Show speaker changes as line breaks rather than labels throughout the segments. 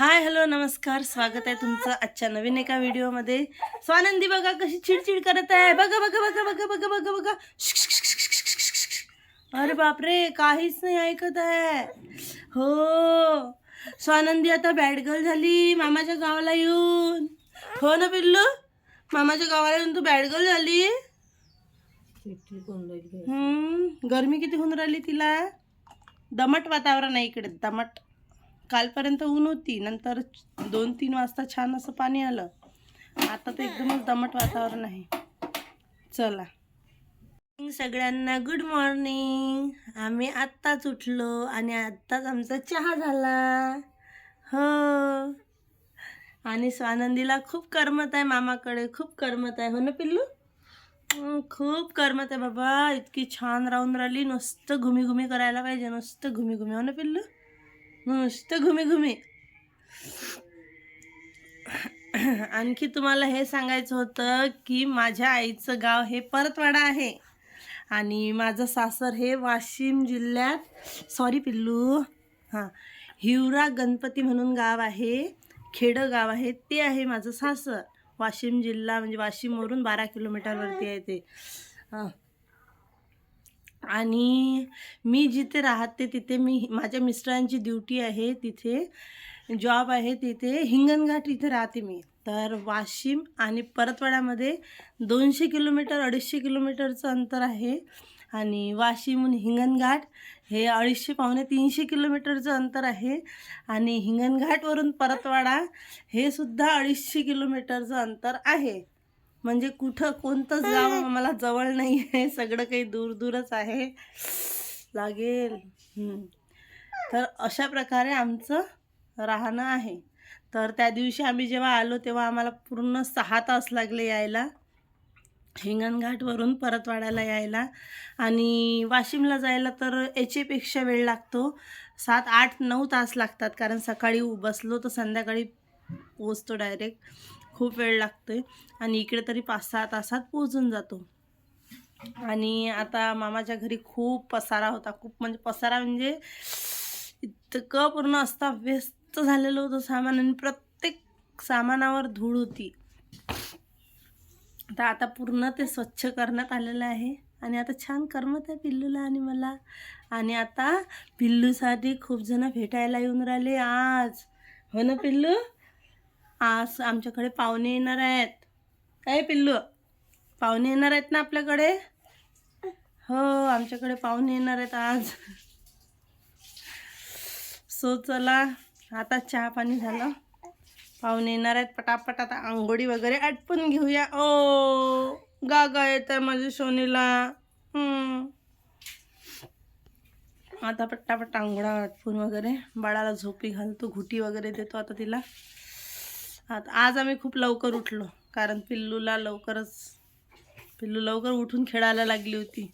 Hi hello नमस्कार. स्वागत आहे तुमचं आजच्या नवीन एका व्हिडिओमध्ये. स्वानंदी बघा कशी चिडचिड करत आहे. बघा बघा बघा बघा बघा बघा बघा. अरे बापरे काहीच नाही ऐकत आहे. हो. स्वानंदी आता बॅड गर्ल झाली. मामाच्या गावाला येऊन. हो ना पिल्लू? मामाच्या गावाला येऊन तू बॅड गर्ल झाली? गर्मी किती होऊन राहिली तिला? दमट वातावरण आहे इकडे दमट. कालपर्यंत ऊन होती. नंतर दोन तीन वाजता छान असं पाणी आलं. आता तर एकदमच दमट वातावरण आहे. चला. सगळ्यांना गुड मॉर्निंग आम्ही आत्ताच उठलो आणि आत्ताच आमचा चहा झाला. हो. आणि स्वानंदीला खूप करमत आहे मामाकडे. खूप करमत आहे. हो ना पिल्लू? खूप करमत आहे बाबा. इतकी छान राहून राहिली. नुसतं घुमी घुमी करायला पाहिजे. नुसतं घुमी घुमी हो ना पिल्लू? मस्त घुमे घुमे आणखी तुम्हाला हे सांगायचं होतं की माझ्या आईचं गाव हे परतवाडा आहे. आणि माझं सासर हे वाशिम जिल्ह्यात सॉरी पिल्लू हां हिवरा गणपती म्हणून गाव आहे खेडं गाव आहे ते आहे माझं सासर. वाशिम जिल्हा म्हणजे वाशिमवरून बारा किलोमीटरवरती आहे ते. हां. आणि मी जिथे राहते तिथे मी माझ्या मिस्टरांची ड्युटी आहे तिथे जॉब आहे तिथे हिंगणघाट इथे राहते मी. तर वाशिम आणि परतवाड्यामध्ये दोनशे किलोमीटर अडीचशे किलोमीटरचं अंतर आहे. आणि वाशिमहून हिंगणघाट हे अडीचशे पावणे तीनशे किलोमीटरचं अंतर आहे. आणि हिंगणघाटवरून परतवाडा हे सुद्धा अडीचशे किलोमीटरचं अंतर आहे. म्हणजे कुठं कोणतंच गाव आम्हाला जवळ नाही आहे सगळं काही दूर दूरच आहे. लागेल. तर अशा प्रकारे आमचं राहणं आहे. तर त्या दिवशी आम्ही जेव्हा आलो तेव्हा आम्हाला पूर्ण सहा तास लागले यायला. हिंगणघाटवरून परतवाड्याला यायला. आणि वाशिमला जायला तर याच्यापेक्षा वेळ लागतो. सात आठ नऊ तास लागतात. कारण सकाळी बसलो तर संध्याकाळी पोचतो डायरेक्ट खूप वेळ लागतो आहे आणि इकडे तरी पाच सहा तासात पोहोचून जातो. आणि आता मामाच्या घरी खूप पसारा होता. खूप म्हणजे पसारा म्हणजे इतकं पूर्ण असता व्यस्त झालेलं होतं सामान आणि प्रत्येक सामानावर धूळ होती. तर आता पूर्ण ते स्वच्छ करण्यात आलेलं आहे आणि आता छान करमत आहे पिल्लूला आणि मला. आणि आता पिल्लूसाठी खूप जण भेटायला येऊन राहिले आज. हो ना पिल्लू? आज आमच्याकडे पाहुणे येणार आहेत. काय पिल्लू पाहुणे येणार आहेत ना आपल्याकडे? हो आमच्याकडे पाहुणे येणार आहेत आज. सो चला आता चहा पाणी झालं. पाहुणे येणार आहेत पटापट आता आंघोळी वगैरे आटपून घेऊया. ओ गा गा येत आहे माझ्या सोनीला आता पट्टापट्टा आंघोळा आटपून वगैरे बाळाला झोपी घालतो घुटी वगैरे देतो आता तिला. आता आज आम्ही खूप लवकर उठलो कारण पिल्लूला लवकरच पिल्लू लवकर उठून खेळायला लागली होती.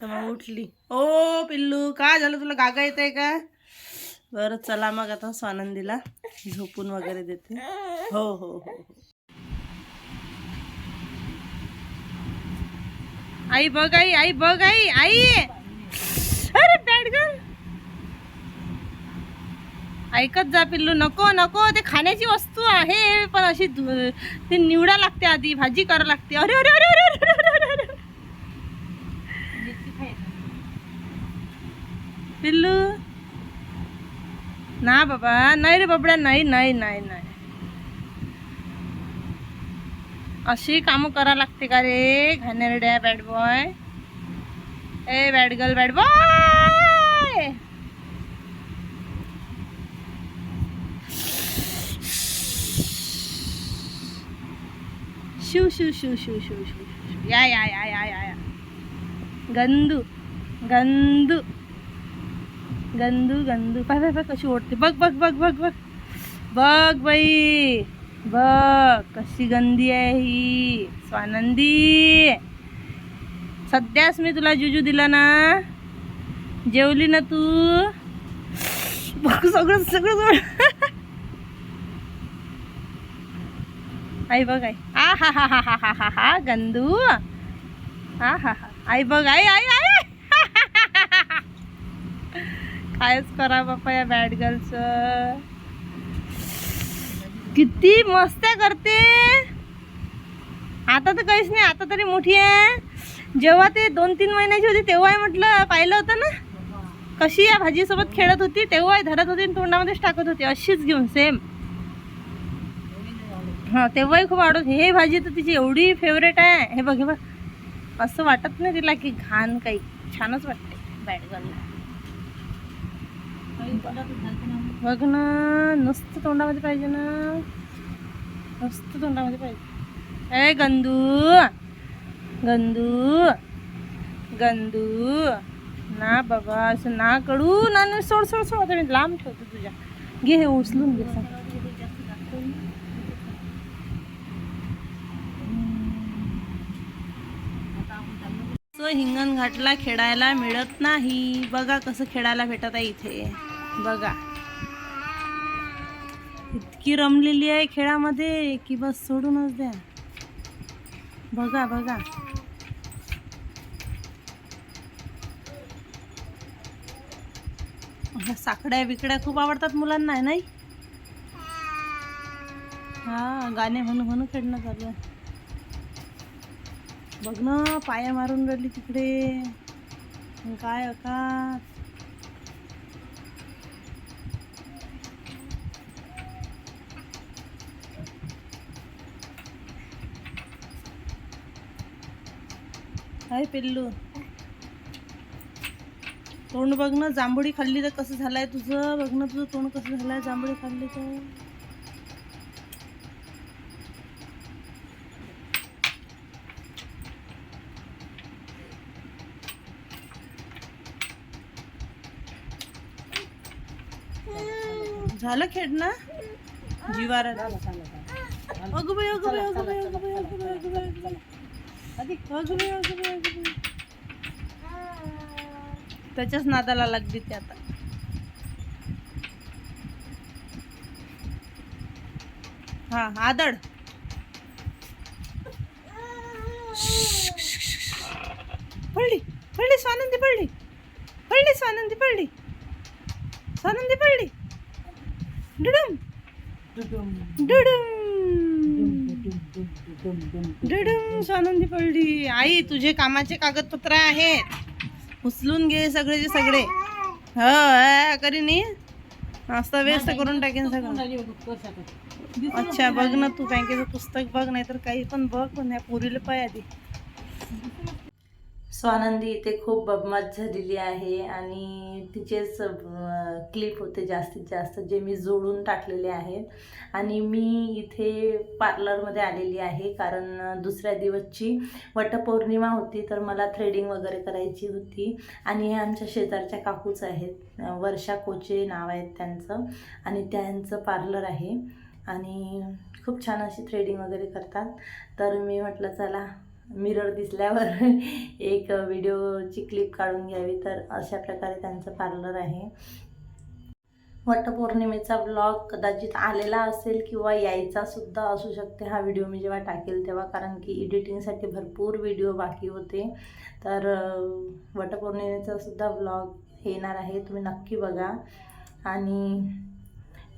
तर मग उठली. ओ पिल्लू काय झालं तुला गागा येत आहे का? बरं चला मग आता स्वानंदीला झोपून वगैरे देते. हो हो हो हो. आई बघ आई आई बघ आई आई! ऐकत जा पिल्लू नको नको ते खाण्याची वस्तू आहे पण अशी ते निवडा लागते आधी भाजी करा लागते. अरे अरे अरे अरे अरे अरे पिल्लू. ना बाबा नाही रे बाबड्या नाही नाही नाही नाही. अशी कामं करा लागते का रे घाणेरड्या बॅड बॉय ए bad girl bad boy Shiv Shiv Shiv Shiv Shiv Shiv Shiv या या या या या या. गंदू गंदू. गंदू गंदू. पाय पाय पाय कशी ओढते? बघ बघ बघ बघ बघ. बघ बाई. बघ कशी गंदी आहे ही. स्वानंदी. सध्याच मी तुला जुजू दिला ना. जेवली ना तू. बघ सगळं सगळं. आई बघ आई. आ हा हा हा हा हा हा हा गंदू. हा हा हा आई बघ आई आई आई कायच करा बापा या बॅड गर्लचं किती मस्त करते. आता तर काहीच नाही आता तरी मोठी आहे. जेव्हा ते दोन तीन महिन्याची होती तेव्हा म्हटलं पाहिलं होतं ना? कशी या भाजीसोबत खेळत होती तेव्हा धरत होती आणि तोंडामध्येच टाकत होती. अशीच घेऊन सेम हां तेव्हाही खूप आवडत हे भाजी तर तिची एवढी फेवरेट आहे. हे बघ हे बघ. असं वाटत नाही तिला की घाण काही छानच वाटते बॅट बघ ना नुसतं तोंडामध्ये पाहिजे ना. नुसतं तोंडामध्ये पाहिजे. ए गंदू. गंदू. गंदू. ना बाबा असं ना कडू ना सोड सोड सोड. मी लांब ठेवतो तुझ्या. घे हे उचलून घे सांग. सो हिंगणघाटला खेळायला मिळत नाही. बघा कसं खेळायला भेटत आहे इथे. बघा. इतकी रमलेली आहे खेळामध्ये की बस सोडूनच द्या. बघा बघा. ह्या साकड्या बिकड्या खूप आवडतात मुलांना नाही? हा गाणे म्हणून म्हणून खेळणं चालू आहे. बघ ना पाया मारून राहिली तिकडे. काय का काय पिल्लू. तोंड बघ ना जांभळी खाल्ली तर कसं झालंय तुझं? बघ ना तुझं तोंड कसं झालंय जांभळी खाल्ली तर. झालं खेळणं जीवारा. अगं बाई अगं बाई अगं बाई अगं बाई अगं बाई अगं बाई अगं बाई अगं बाई अगं बाई त्याच्याच नादाला लागली ते आता. हा आदळ. पडली पडली स्वानंदी पडली. पडली स्वानंदी पडली. स्वानंदी पडली. डुडुम. डुडुम. डुडुम. स्वानंदी पडली. आई तुझे कामाचे कागदपत्र आहेत. उचलून घे सगळेचे सगळे. हो करीनी असं व्यस्त करून टाकेन सगळं. अच्छा बघ ना तू बँकेचं पुस्तक बघ नाही तर काही पण बघ पण ह्या पुरीला पाय आधी. स्वानंदी इथे खूप बदमाश झालेली आहे आणि तिचेच क्लिप होते जास्तीत जास्त जे मी जोडून टाकलेले आहेत. आणि मी इथे पार्लरमध्ये आलेली आहे कारण दुसऱ्या दिवसची वटपौर्णिमा होती तर मला थ्रेडिंग वगैरे करायची होती. आणि हे आमच्या शेजारच्या काकूच आहेत. वर्षा कोचे नाव आहेत त्यांचं. आणि त्यांचं पार्लर आहे. आणि खूप छान अशी थ्रेडिंग वगैरे करतात. तर मी म्हटलं चला मिरर दिसल्यावर एक व्हिडिओची क्लिप काढून घ्यावी. तर अशा प्रकारे त्यांचं पार्लर आहे. वटपौर्णिमेचा ब्लॉग कदाचित आलेला असेल किंवा यायचा सुद्धा असू शकते. हा व्हिडिओ मी जेव्हा टाकेल तेव्हा कारण की एडिटिंगसाठी भरपूर व्हिडिओ बाकी होते. तर वटपौर्णिमेचा सुद्धा ब्लॉग येणार आहे. तुम्ही नक्की बघा. आणि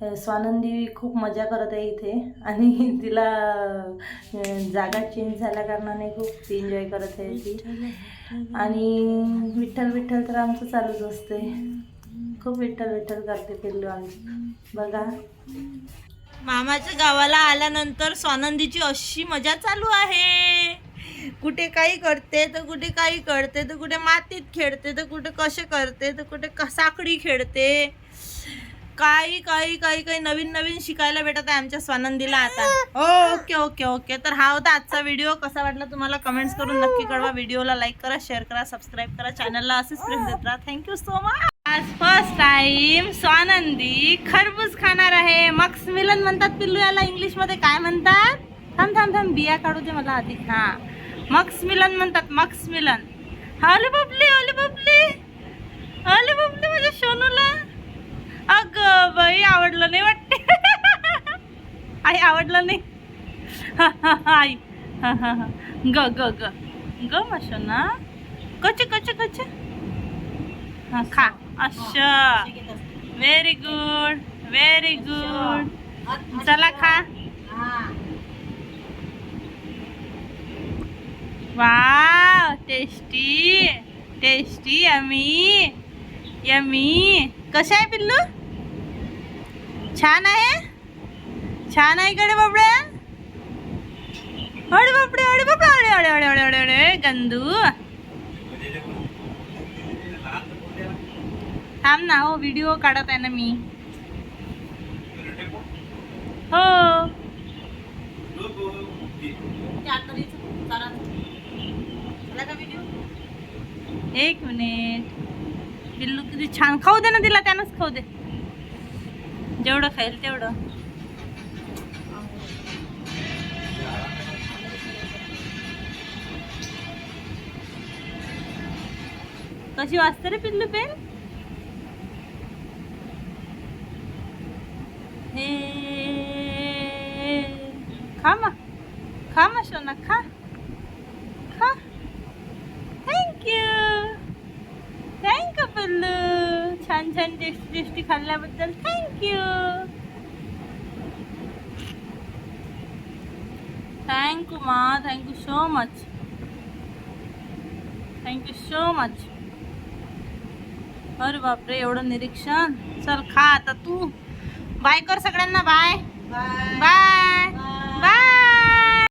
स्वानंदी खूप मजा करत आहे इथे. आणि तिला जागा चेंज झाल्या कारणाने खूप एन्जॉय करत आहे ती. आणि विठ्ठल विठ्ठल तर आमचं चालूच असते खूप विठ्ठल विठ्ठल करते पिल्लू आमची. बघा. मामाच्या गावाला आल्यानंतर स्वानंदीची अशी मजा चालू आहे. कुठे काही करते तर कुठे काही करते तर कुठे मातीत खेळते तर कुठे कसे करते तर कुठे क- साखळी खेळते. काही काही काही काही नवीन नवीन शिकायला भेटत आहे आमच्या स्वानंदीला आता. हो. Okay okay okay. तर हा होता आजचा व्हिडिओ कसा वाटला तुम्हाला कमेंट्स करून नक्की कळवा. व्हिडिओला लाईक करा शेअर करा सबस्क्राईब करा. चॅनलला असेच प्रेम देत राहा. थँक्यू सो मच आज फर्स्ट टाइम स्वानंदी खरबूज खाणार आहे. मक्स मिलन म्हणतात पिल्लू याला इंग्लिशमध्ये काय म्हणतात? थांब थांब थांब. बिया काढू दे मला आधी. हा. मक्स मिलन म्हणतात मक्स मिलन. अले बबली अले बबली. अले बबली माझ्या सोनूला अग बाई आवडलं नाही वाटते. आई आवडलं नाही. आई. हा, हा, हा. ग ग ग. ग माशो ना कच कच कच खा. अच्छा व्हेरी गुड व्हेरी गुड चला खा. Wow tasty tasty yummy yummy कसं आहे पिल्लू? छान आहे? छान आहे कडे बाबड्या अडे बापडे अडे बापडे अडे अडे अडे अडे अडे अडे गंदू. थांब ना हो व्हिडिओ काढत आहे ना मी. हो. एक मिनिट पिल्लू किती छान खाऊ दे ना तिला त्यानंच खाऊ दे. जेवढं खाईल तेवढं. कशी वाचते रे पिल्लू पेन हे खा मा खा मा सोना खा खा थँक्यू थँक्यू पिल्लू छान छान टेस्टी टेस्टी खाल्ल्याबद्दल थँक्यू थँक्यू मा thank you so much thank you so much अरे बापरे एवढं निरीक्षण. चल खा आता तू. बाय कर सगळ्यांना बाय बाय बाय